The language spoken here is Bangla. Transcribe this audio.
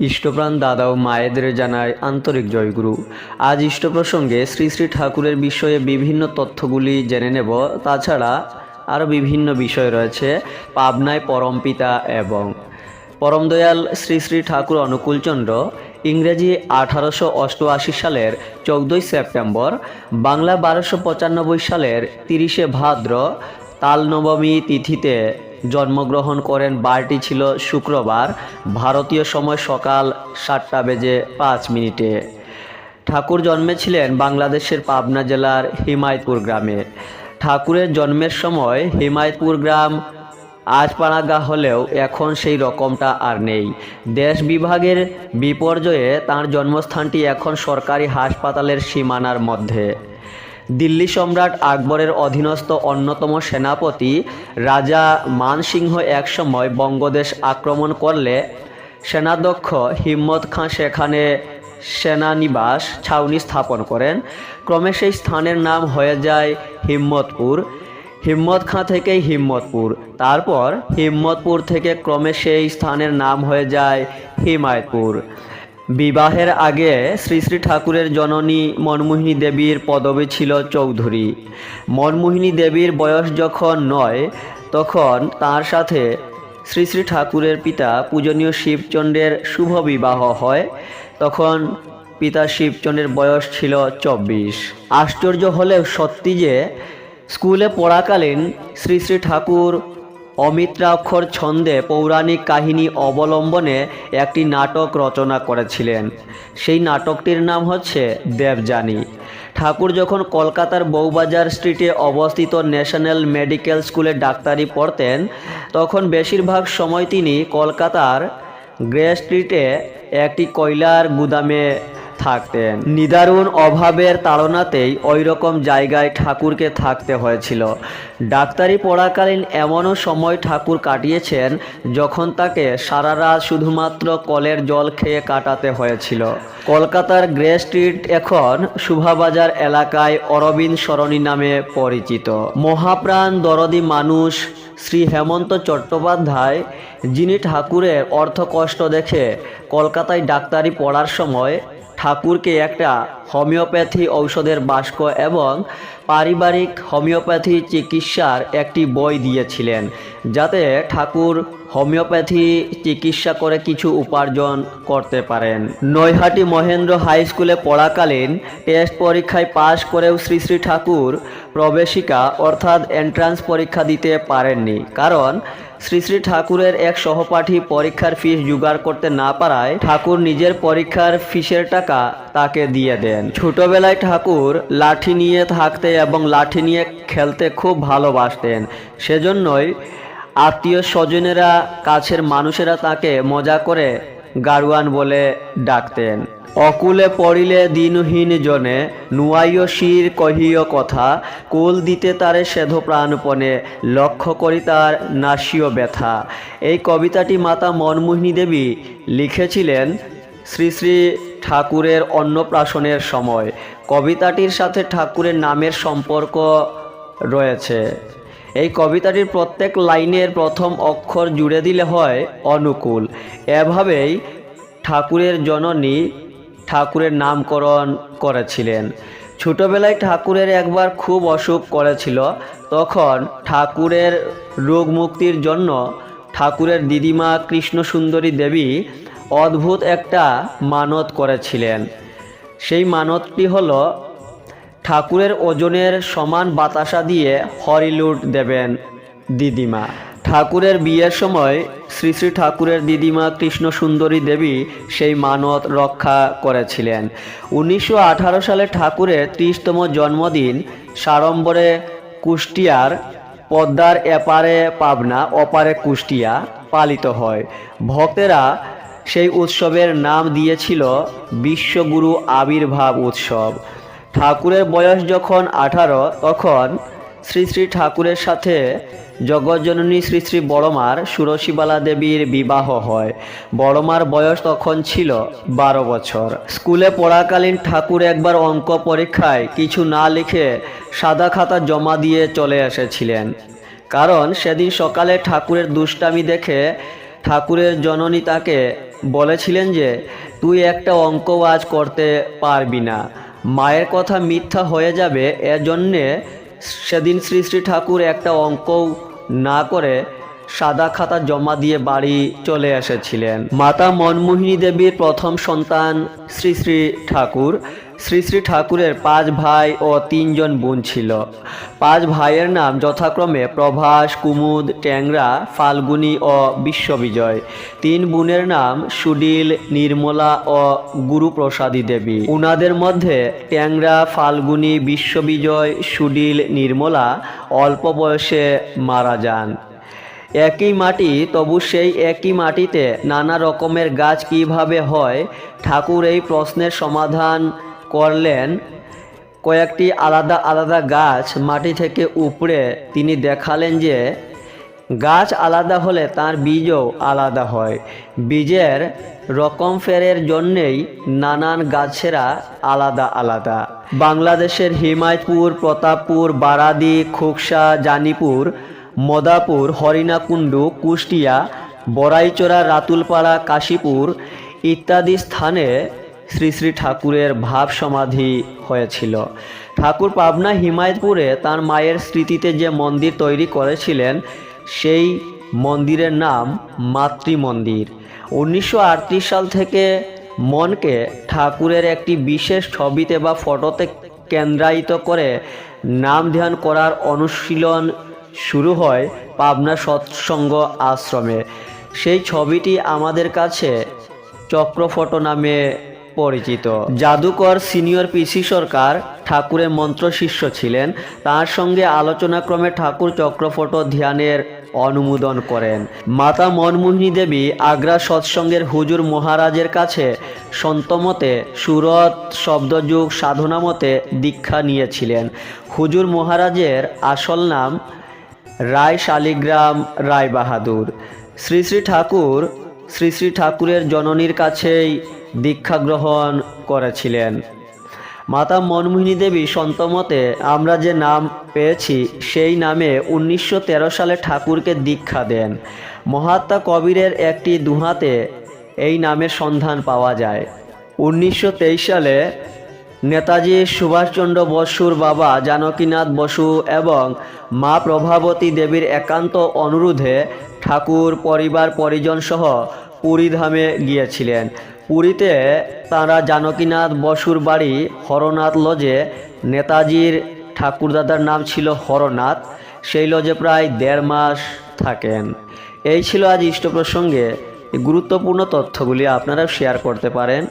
ইষ্টপ্রাণ দাদা ও মায়েদের জানায় আন্তরিক জয়গুরু। আজ ইষ্ট প্রসঙ্গে শ্রী শ্রী ঠাকুরের বিষয়ে বিভিন্ন তথ্যগুলি জেনে নেব। তাছাড়া আরও বিভিন্ন বিষয় রয়েছে, পাবনায় পরমপিতা এবং পরমদয়াল শ্রী শ্রী ঠাকুর অনুকূলচন্দ্র ইংরেজি আঠারোশো অষ্টআশি সালের চৌদ্দই সেপ্টেম্বর, বাংলা বারোশো পঁচানব্বই সালের তিরিশে ভাদ্র, তাল নবমী তিথিতে জন্মগ্রহণ করেন। বারটি ছিল শুক্রবার। ভারতীয় সময় সকাল সাতটা বেজে পাঁচ মিনিটে। ঠাকুর জন্মেছিলেন বাংলাদেশের পাবনা জেলার হিমায়তপুর গ্রামে। ঠাকুরের জন্মের সময় হিমায়তপুর গ্রাম আজ পাড়াগা হলেও এখন সেই রকমটা আর নেই। দেশ বিভাগের বিপর্যয়ে তার জন্মস্থানটি এখন সরকারি হাসপাতালের সীমানার মধ্যে। দিল্লি সম্রাট আকবরের অধীনস্থ অন্যতম সেনাপতি রাজা মানসিংহ একসময় বঙ্গদেশ আক্রমণ করলে সেনাধ্যক্ষ হিম্মত খাঁ সেখানে সেনানিবাস ছাউনি স্থাপন করেন। ক্রমে সেই স্থানের নাম হয়ে যায় হিম্মতপুর। হিম্মত খাঁ থেকেই হিম্মতপুর। তারপর হিম্মতপুর থেকে ক্রমে সেই স্থানের নাম হয়ে যায় হিমায়তপুর। বিবাহের আগে শ্রী শ্রী ঠাকুরের জননী মনমোহিনী দেবীর পদবী ছিল চৌধুরী। মনমোহিনী দেবীর বয়স যখন নয়, তখন তার সাথে শ্রী শ্রী ঠাকুরের পিতা পূজনীয় শিবচন্দ্রের শুভ বিবাহ হয়। তখন পিতা শিবচন্দ্রের বয়স ছিল চব্বিশ। আশ্চর্য হলেও সত্যি যে, স্কুলে পড়াকালীন শ্রী শ্রী ঠাকুর অমিত্রাক্ষর ছন্দে পৌরাণিক কাহিনী অবলম্বনে একটি নাটক রচনা করেছিলেন। সেই নাটকটির নাম হচ্ছে দেবযানী। ঠাকুর যখন কলকাতার বউবাজার স্ট্রিটে অবস্থিত ন্যাশনাল মেডিকেল স্কুলে ডাক্তারি পড়তেন, তখন বেশিরভাগ সময় তিনি কলকাতার গ্রে স্ট্রিটে একটি কয়লার গুদামে থাকতেন। নিদারুণ অভাবের তাড়নাতেই ওই রকম জায়গায় ঠাকুরকে থাকতে হয়েছিল। ডাক্তারি পড়াকালীন এমনও সময় ঠাকুর কাটিয়েছেন যখন তাকে সারা রাত শুধুমাত্র কলের জল খেয়ে কাটাতে হয়েছিল। কলকাতার গ্রে স্ট্রিট এখন শুভাবাজার এলাকায় অরবিন্দ সরণী নামে পরিচিত। মহাপ্রাণ দরদি মানুষ শ্রী হেমন্ত চট্টোপাধ্যায়, যিনি ঠাকুরের অর্থকষ্ট দেখে কলকাতায় ডাক্তারি পড়ার সময় ঠাকুরকে একটা হোমিওপ্যাথি ঔষধের বাস্ক এবং পারিবারিক হোমিওপ্যাথি চিকিৎসার একটি বই দিয়েছিলেন, যাতে ঠাকুর হোমিওপ্যাথি চিকিৎসা করে কিছু উপার্জন করতে পারেন। নৈহাটি মহেন্দ্র হাই স্কুলে পড়াকালীন টেস্ট পরীক্ষায় পাশ করেও শ্রী শ্রী ঠাকুর প্রবেশিকা অর্থাৎ এন্ট্রান্স পরীক্ষা দিতে পারেননি, কারণ শ্রী শ্রী ঠাকুরের এক সহপাঠী পরীক্ষার ফিস জোগাড় করতে না পারায় ঠাকুর নিজের পরীক্ষার ফিসের টাকা তাকে দিয়ে দেন। ছোটবেলায় ঠাকুর লাঠি নিয়ে থাকতে এবং লাঠি নিয়ে খেলতে খুব ভালোবাসতেন। সেজন্যই আত্মীয় স্বজনেরা, কাছের মানুষেরা তাকে মজা করে গাড়ুয়ান বলে ডাকতেন। অকুলে পড়িলে দিনহীন জনে নুয়াইয় শির কহিয় কথা, কোল দিতে তারে সেধ প্রাণপণে, লক্ষ্য করি তার নাসীয় ব্যথা। এই কবিতাটি মাতা মনমোহিনী দেবী লিখেছিলেন শ্রী শ্রী ঠাকুরের অন্নপ্রাশনের সময়। কবিতাটির সাথে ঠাকুরের নামের সম্পর্ক রয়েছে। এই কবিতাটির প্রত্যেক লাইনের প্রথম অক্ষর জুড়ে দিলে হয় অনুকূল। এভাবেই ঠাকুরের জননী ঠাকুরের নামকরণ করেছিলেন। ছোটবেলায় ঠাকুরের একবার খুব অসুখ করেছিল, তখন ঠাকুরের রোগ মুক্তির জন্য ঠাকুরের দিদিমা কৃষ্ণ সুন্দরী দেবী অদ্ভুত একটা মানত করেছিলেন। সেই মানতটি হলো ঠাকুরের ওজনের সমান বাতাসা দিয়ে হরিলুট দেবেন দিদিমা। ঠাকুরের বিয়ের সময় শ্রী শ্রী ঠাকুরের দিদিমা কৃষ্ণ সুন্দরী দেবী সেই মানত রক্ষা করেছিলেন। উনিশশো আঠারো সালে ঠাকুরের ত্রিশতম জন্মদিন সাড়ম্বরে কুষ্টিয়ার পদ্মার এপারে পাবনা অপারে কুষ্টিয়া পালিত হয়। ভক্তেরা সেই উৎসবের নাম দিয়েছিল বিশ্বগুরু আবির্ভাব উৎসব। ঠাকুরের বয়স যখন আঠারো, তখন শ্রী শ্রী ঠাকুরের সাথে জগজ্জননী শ্রী শ্রী বড়মার সুরসীবালা দেবীর বিবাহ হয়। বড়মার বয়স তখন ছিল বারো বছর। স্কুলে পড়াকালীন ঠাকুর একবার অঙ্ক পরীক্ষায় কিছু না লিখে সাদা খাতা জমা দিয়ে চলে এসেছিলেন। কারণ সেদিন সকালে ঠাকুরের দুষ্টামি দেখে ঠাকুরের জননী তাকে বলেছিলেন যে, তুই একটা অঙ্ক আজ করতে পারবি না। মায়ের কথা মিথ্যা হয়ে যাবে এজন্যে সেদিন শ্রী শ্রী ঠাকুর একটা অঙ্কও না করে সাদা খাতা জমা দিয়ে বাড়ি চলে এসেছিলেন। মাতা মনমোহিনী দেবীর প্রথম সন্তান শ্রী শ্রী ঠাকুর। শ্রী শ্রী ঠাকুরের পাঁচ ভাই ও তিনজন বোন ছিল। পাঁচ ভাইয়ের নাম যথাক্রমে প্রভাস, কুমুদ, ট্যাংরা, ফাল্গুনি ও বিশ্ববিজয়। তিন বোনের নাম সুডিল নির্মলা ও গুরুপ্রসাদী দেবী। উনাদের মধ্যে ট্যাংরা, ফাল্গুনি, বিশ্ববিজয় সুডিল নির্মলা অল্প বয়সে মারা যান। একই মাটি, তবু সেই একই মাটিতে নানা রকমের গাছ কীভাবে হয়? ঠাকুর এই প্রশ্নের সমাধান করলেন। কয়েকটি আলাদা আলাদা গাছ মাটি থেকে উপড়ে তিনি দেখালেন যে, গাছ আলাদা হলে তার বীজও আলাদা হয়। বীজের রকম ফেরের জন্যেই নানান গাছেরা আলাদা আলাদা। বাংলাদেশের হিমায়তপুর, প্রতাপপুর, বারাদি, খোকসা, জানিপুর মদাপুর, হরিণাকুণ্ডু, কুষ্টিয়া বড়াইচড়া রাতুলপাড়া, কাশীপুর ইত্যাদি স্থানে শ্রী শ্রী ঠাকুরের ভাব সমাধি হয়েছিল। ঠাকুর পাবনা হিমায়তপুরে তার মায়ের স্মৃতিতে যে মন্দির তৈরি করেছিলেন, সেই মন্দিরের নাম মাতৃ মন্দির উনিশশো আটত্রিশ সাল থেকে মনকে ঠাকুরের একটি বিশেষ ছবিতে বা ফটোতে কেন্দ্রায়িত করে নাম ধ্যান করার অনুশীলন শুরু হয় পাবনা সৎসঙ্গ আশ্রমে। সেই ছবিটি আমাদের কাছে চক্রফটো নামে পরিচিত। জাদুকর সিনিয়র পিসি সরকার ঠাকুরের মন্ত্র শিষ্য ছিলেন। তার সঙ্গে আলোচনাক্রমে ঠাকুর চক্রফটো ধ্যানের অনুমোদন করেন। মাতা মনমোহিনী দেবী আগ্রা সৎসঙ্গের হুজুর মহারাজের কাছে সন্তমতে সুরত, শব্দযুগ সাধনামতে দীক্ষা নিয়েছিলেন। হুজুর মহারাজের আসল নাম রায় শালিগ্রাম, রায় বাহাদুর। শ্রী শ্রী ঠাকুর, শ্রী শ্রী ঠাকুরের জননীর কাছেই দীক্ষা গ্রহণ করেছিলেন। মাতা মনমোহিনী দেবী সন্তমতে আমরা যে নাম পেয়েছি, সেই নামে উনিশশো তেরো সালে ঠাকুরকে দীক্ষা দেন। মহাত্মা কবিরের একটি দুহাতে এই নামের সন্ধান পাওয়া যায়। উনিশশো তেইশ সালে নেতাজি সুভাষচন্দ্র বসুর বাবা জানকীনাথ বসু এবং মা প্রভাবতী দেবীর একান্ত অনুরোধে ঠাকুর পরিবার পরিজন সহ পুরীধামে গিয়েছিলেন। পুরীতে তাঁরা জানকীনাথ বসুর বাড়ি হরনাথ লজে নেতাজির ঠাকুরদাদার নাম ছিল হরনাথ। সেই লজে প্রায় দেড় মাস থাকেন। এই ছিল আজ ইষ্ট প্রসঙ্গে। গুরুত্বপূর্ণ তথ্যগুলি আপনারা শেয়ার করতে পারেন।